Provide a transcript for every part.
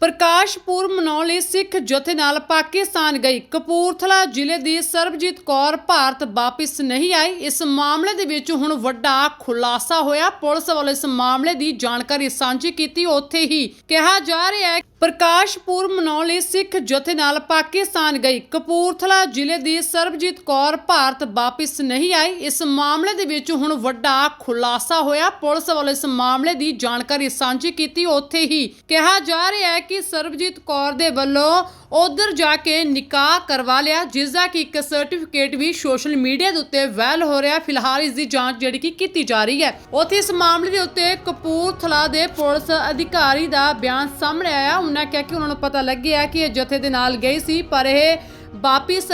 ਪ੍ਰਕਾਸ਼ ਪੁਰਬ ਮਨਾਉਣ ਲਈ ਸਿੱਖ ਜਥੇ ਨਾਲ ਪਾਕਿਸਤਾਨ ਗਈ। ਕਪੂਰਥਲਾ ਜ਼ਿਲ੍ਹੇ ਦੀ ਸਰਬਜੀਤ ਕੌਰ ਭਾਰਤ ਵਾਪਿਸ ਨਹੀਂ ਆਈ। ਇਸ ਮਾਮਲੇ ਦੇ ਵਿੱਚ ਹੁਣ ਵੱਡਾ ਖੁਲਾਸਾ ਹੋਇਆ। ਪੁਲਿਸ ਵੱਲੋਂ ਇਸ ਮਾਮਲੇ ਦੀ ਜਾਣਕਾਰੀ ਸਾਂਝੀ ਕੀਤੀ। ਉੱਥੇ ਹੀ ਕਿਹਾ ਜਾ ਰਿਹਾ ਹੈ ਪ੍ਰਕਾਸ਼ ਪੁਰਬ ਮਨਾਉਣ ਲਈ ਸਿੱਖ ਜਥੇ ਨਾਲ ਪਾਕਿਸਤਾਨ ਗਈ। ਕਪੂਰਥਲਾ ਜ਼ਿਲ੍ਹੇ ਦੀ ਸਰਬਜੀਤ ਕੌਰ ਭਾਰਤ ਵਾਪਿਸ ਨਹੀਂ ਆਈ। ਇਸ ਮਾਮਲੇ ਦੇ ਵਿੱਚ ਹੁਣ ਵੱਡਾ ਖੁਲਾਸਾ ਹੋਇਆ। ਪੁਲਿਸ ਵੱਲੋਂ ਇਸ ਮਾਮਲੇ ਦੀ ਜਾਣਕਾਰੀ ਸਾਂਝੀ ਕੀਤੀ। ਉੱਥੇ ਹੀ ਕਿਹਾ ਜਾ ਰਿਹਾ ਹੈ ਕਿ ਸਰਬਜੀਤ ਕੌਰ ਦੇ ਵੱਲੋਂ ਉਧਰ ਜਾ ਕੇ ਨਿਕਾਹ ਕਰਵਾ ਲਿਆ, ਜਿਸ ਦਾ ਕਿ ਇੱਕ ਸਰਟੀਫਿਕੇਟ ਵੀ ਸੋਸ਼ਲ ਮੀਡੀਆ ਦੇ ਉੱਤੇ ਵਾਇਰਲ ਹੋ ਰਿਹਾ ਫਿਲਹਾਲ ਇਸ ਦੀ ਜਾਂਚ ਜਿਹੜੀ ਕਿ ਕੀਤੀ ਜਾ ਰਹੀ ਹੈ। ਉੱਥੇ ਇਸ ਮਾਮਲੇ ਦੇ ਉੱਤੇ ਕਪੂਰਥਲਾ ਦੇ ਪੁਲਿਸ ਅਧਿਕਾਰੀ ਦਾ ਬਿਆਨ ਸਾਹਮਣੇ ਆਇਆ। ਉਹਨਾਂ ਕਿਹਾ ਕਿ ਉਹਨਾਂ ਨੂੰ ਪਤਾ ਲੱਗਿਆ ਕਿ ਇਹ ਜਥੇ ਦੇ ਨਾਲ ਗਈ ਸੀ, ਪਰ ਇਹ ਵਾਪਿਸ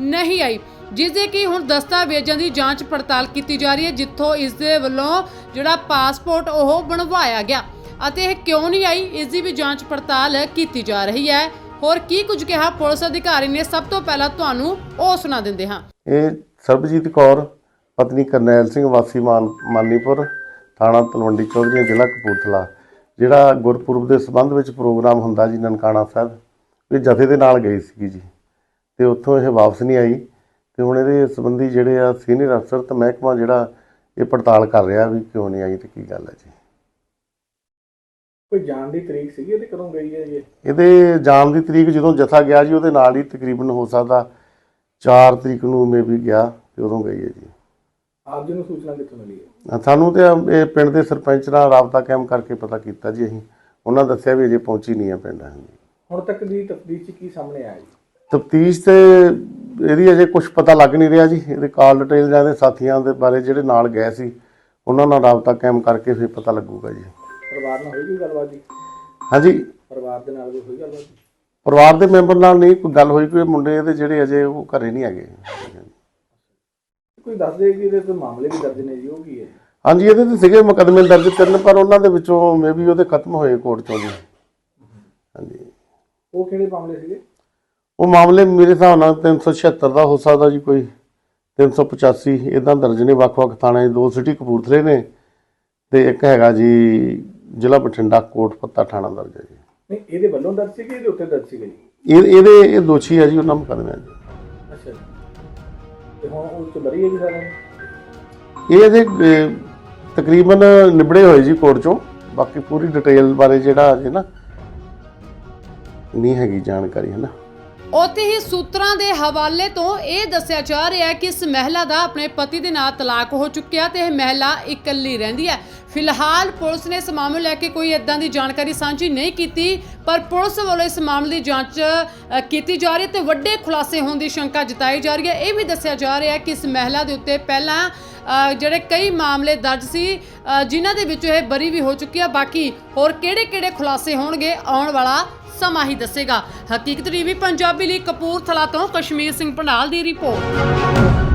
ਨਹੀਂ ਆਈ। ਜਿਸ ਦੇ ਕਿ ਹੁਣ ਦਸਤਾਵੇਜ਼ਾਂ ਦੀ ਜਾਂਚ ਪੜਤਾਲ ਕੀਤੀ ਜਾ ਰਹੀ ਹੈ, ਜਿੱਥੋਂ ਇਸ ਦੇ ਵੱਲੋਂ ਜਿਹੜਾ ਪਾਸਪੋਰਟ ਉਹ ਬਣਵਾਇਆ ਗਿਆ। ਅਤੇ ਇਹ ਕਿਉਂ ਨਹੀਂ ਆਈ? ਇਸ ਦੀ ਵੀ ਜਾਂਚ ਪੜਤਾਲ ਕੀਤੀ ਜਾ ਰਹੀ ਹੈ। ਹੋਰ ਕੀ ਕੁਝ ਕਿਹਾ ਪੁਲਿਸ ਅਧਿਕਾਰੀ ਨੇ? ਸਭ ਤੋਂ ਪਹਿਲਾਂ ਤੁਹਾਨੂੰ ਉਹ ਸੁਣਾ ਦਿੰਦੇ ਹਾਂ। ਇਹ ਸਰਬਜੀਤ ਕੌਰ, ਪਤਨੀ ਕਰਨੈਲ ਸਿੰਘ ਵਾਸੀ ਮਾਨ ਮਾਨੀਪੁਰ, ਥਾਣਾ ਤਲਵੰਡੀ ਚੌਧਰੀਆਂ ਜ਼ਿਲ੍ਹਾ ਕਪੂਰਥਲਾ। ਜਿਹੜਾ ਗੁਰਪੁਰਬ ਦੇ ਸੰਬੰਧ ਵਿੱਚ ਪ੍ਰੋਗਰਾਮ ਹੁੰਦਾ ਜੀ ਨਨਕਾਣਾ ਸਾਹਿਬ ਇਹ ਜਥੇ ਦੇ ਨਾਲ ਗਈ ਸੀਗੀ ਜੀ। ਤੇ ਉੱਥੋਂ ਇਹ ਵਾਪਸ ਨਹੀਂ ਆਈ ਤੇ ਹੁਣ ਇਹਦੇ ਸੰਬੰਧੀ ਜਿਹੜੇ ਆ ਸੀਨੀਅਰ ਅਫਸਰ ਤੇ ਮਹਿਕਮਾ ਜਿਹੜਾ ਇਹ ਪੜਤਾਲ ਕਰ ਰਿਹਾ ਵੀ ਕਿਉਂ ਨਹੀਂ ਆਈ ਤੇ ਕੀ ਗੱਲ ਹੈ ਜੀ। ਕੋਈ ਜਾਣ ਦੀ ਤਰੀਕ ਸੀਗੀ ਤੇ ਕਦੋਂ ਗਈ ਹੈ ਜੀ? ਇਹਦੇ ਜਾਣ ਦੀ ਤਰੀਕ ਜਦੋਂ ਜਥਾ ਗਿਆ ਜੀ ਉਹਦੇ ਨਾਲ ਹੀ ਤਕਰੀਬਨ ਹੋ ਸਕਦਾ 4 ਤਰੀਕ ਨੂੰ ਮੇਬੀ ਗਿਆ ਤੇ ਉਦੋਂ ਗਈ ਹੈ ਜੀ। ਆਪ ਜੀ ਨੂੰ ਸੂਚਨਾ ਕਿੱਥੋਂ ਮਿਲੀ ਹੈ? ਸਾਨੂੰ ਤੇ ਇਹ ਪਿੰਡ ਦੇ ਸਰਪੰਚ ਨਾਲ ਰਾਬਤਾ ਕਾਇਮ ਕਰਕੇ ਪਤਾ ਕੀਤਾ ਜੀ ਅਸੀਂ। ਉਹਨਾਂ ਦੱਸਿਆ ਵੀ ਅਜੇ ਪਹੁੰਚੀ ਨਹੀਂ ਹੈ ਪਿੰਡ ਹਾਂਜੀ। ਹੁਣ ਤੱਕ ਦੀ ਤਫਤੀਸ਼ ਕੀ ਸਾਹਮਣੇ ਆਇਆ ਜੀ? ਤਫਤੀਸ਼ ਤੇ ਇਹਦੀ ਅਜੇ ਕੁਝ ਪਤਾ ਲੱਗ ਨਹੀਂ ਰਿਹਾ ਜੀ। ਇਹਦੇ ਕਾਲ ਡਿਟੇਲ ਜਾਂ ਇਹਦੇ ਸਾਥੀਆਂ ਦੇ ਬਾਰੇ ਜਿਹੜੇ ਨਾਲ ਗਏ ਸੀ ਉਹਨਾਂ ਨਾਲ ਰਾਬਤਾ ਕਾਇਮ ਕਰਕੇ ਫਿਰ ਪਤਾ ਲੱਗੂਗਾ ਜੀ। ਪਰਿਵਾਰ ਨਾਲ ਹੋਈ ਕੋਈ ਗੱਲਬਾਤ ਜੀ? ਹਾਂਜੀ। ਪਰਿਵਾਰ ਦੇ ਨਾਲ ਵੀ ਹੋਈ ਗੱਲਬਾਤ? ਪਰਿਵਾਰ ਦੇ ਮੈਂਬਰ ਨਾਲ ਨਹੀਂ ਕੋਈ ਗੱਲ ਹੋਈ ਕੋਈ ਮੁੰਡੇ ਇਹਦੇ ਜਿਹੜੇ ਅਜੇ ਉਹ ਘਰੇ ਨਹੀਂ ਹੈਗੇ। ਕੋਈ ਦੱਸ ਦੇ ਕਿ ਇਹਦੇ ਕੋਈ ਮਾਮਲੇ ਵੀ ਦਰਜ ਨੇ ਜੀ ਉਹ ਕੀ ਹੈ? ਹਾਂਜੀ ਇਹਦੇ ਤੇ ਸੀਗੇ ਮੁਕੱਦਮੇ ਦਰਜ ਕਰਨ ਪਰ ਉਹਨਾਂ ਦੇ ਵਿੱਚੋਂ ਮੇਬੀ ਉਹਦੇ ਖਤਮ ਹੋਏ ਕੋਰਟ ਚੋਂ ਜੀ। ਹਾਂਜੀ। ਉਹ ਕਿਹੜੇ ਮਾਮਲੇ ਸੀਗੇ? ਉਹ ਮਾਮਲੇ ਮੇਰੇ ਹਿਸਾਬ ਨਾਲ 376 ਦਾ ਹੋ ਸਕਦਾ ਜੀ ਕੋਈ 385 ਇਦਾਂ ਦਰਜ ਨੇ ਵੱਖ-ਵੱਖ ਥਾਣੇ ਦੋ ਸਿਟੀ ਕਪੂਰਥਲੇ ਨੇ ਤੇ ਇੱਕ ਹੈਗਾ ਜੀ ਜ਼ਿਲ੍ਹਾ ਬਠਿੰਡਾ ਕੋਟ ਪੱਤਾ ਥਾਣਾ ਦਰਜ ਹੈ ਜੀ। ਨਹੀਂ ਇਹਦੇ ਵੱਲੋਂ ਦਰਜ ਸੀਗੇ ਇਹਦੇ ਉੱਤੇ ਦਰਜ ਜੀ? ਇਹ ਇਹਦੇ ਇਹ ਦੋਸ਼ੀ ਹੈ ਜੀ ਉਹਨਾਂ ਮੁਕੱਦਮੇ ਜੀ। ਅੱਛਾ ਤੇ ਹੁਣ ਉਹ ਚ ਬਰੀ ਹੈ ਜੀ ਸਾਰਿਆਂ ਨੂੰ। ਇਹ ਇਹਦੇ ਅਹ, ਤਕਰੀਬਨ ਨਿਬੜੇ ਹੋਏ ਜੀ ਕੋਰਟ ਚੋਂ। ਬਾਕੀ ਪੂਰੀ ਡਿਟੇਲ ਬਾਰੇ ਜਿਹੜਾ ਅਜੇ ਨਾ ਨਹੀਂ ਹੈਗੀ ਜਾਣਕਾਰੀ ਹੈ ਨਾ? ਉੱਥੇ ਹੀ ਸੂਤਰਾਂ ਦੇ ਹਵਾਲੇ ਤੋਂ ਇਹ ਦੱਸਿਆ ਜਾ ਰਿਹਾ ਹੈ ਕਿ ਇਸ ਮਹਿਲਾ ਦਾ ਆਪਣੇ ਪਤੀ ਦੇ ਨਾਲ ਤਲਾਕ ਹੋ ਚੁੱਕਿਆ ਤੇ ਇਹ ਮਹਿਲਾ ਇਕੱਲੀ ਰਹਿੰਦੀ ਹੈ। ਫਿਲਹਾਲ ਪੁਲਿਸ ਨੇ ਇਸ ਮਾਮਲੇ ਨੂੰ ਲੈ ਕੇ ਕੋਈ ਇਦਾਂ ਦੀ ਜਾਣਕਾਰੀ ਸਾਂਝੀ ਨਹੀਂ ਕੀਤੀ, ਪਰ ਪੁਲਿਸ ਵੱਲੋਂ ਇਸ ਮਾਮਲੇ ਦੀ ਜਾਂਚ ਕੀਤੀ ਜਾ ਰਹੀ ਹੈ ਤੇ ਵੱਡੇ ਖੁਲਾਸੇ ਹੋਣ ਦੀ ਸ਼ੰਕਾ ਜਤਾਈ ਜਾ ਰਹੀ ਹੈ। ਇਹ ਵੀ ਦੱਸਿਆ ਜਾ ਰਿਹਾ ਹੈ ਕਿ ਇਸ ਮਹਿਲਾ ਦੇ ਉੱਤੇ ਪਹਿਲਾਂ ਜਿਹੜੇ ਕਈ ਮਾਮਲੇ ਦਰਜ ਸੀ ਜਿਨ੍ਹਾਂ ਦੇ ਵਿੱਚੋਂ ਇਹ ਬਰੀ ਵੀ ਹੋ ਚੁੱਕੀ ਆ। ਬਾਕੀ ਹੋਰ ਕਿਹੜੇ-ਕਿਹੜੇ ਖੁਲਾਸੇ ਹੋਣਗੇ, ਆਉਣ ਵਾਲਾ ਸਮਾਂ ਹੀ ਦੱਸੇਗਾ। ਹਕੀਕਤ ਟੀਵੀ, ਪੰਜਾਬੀ ਲਈ ਕਪੂਰਥਲਾ ਤੋਂ ਕਸ਼ਮੀਰ ਸਿੰਘ ਪੰਡਾਲ ਦੀ ਰਿਪੋਰਟ।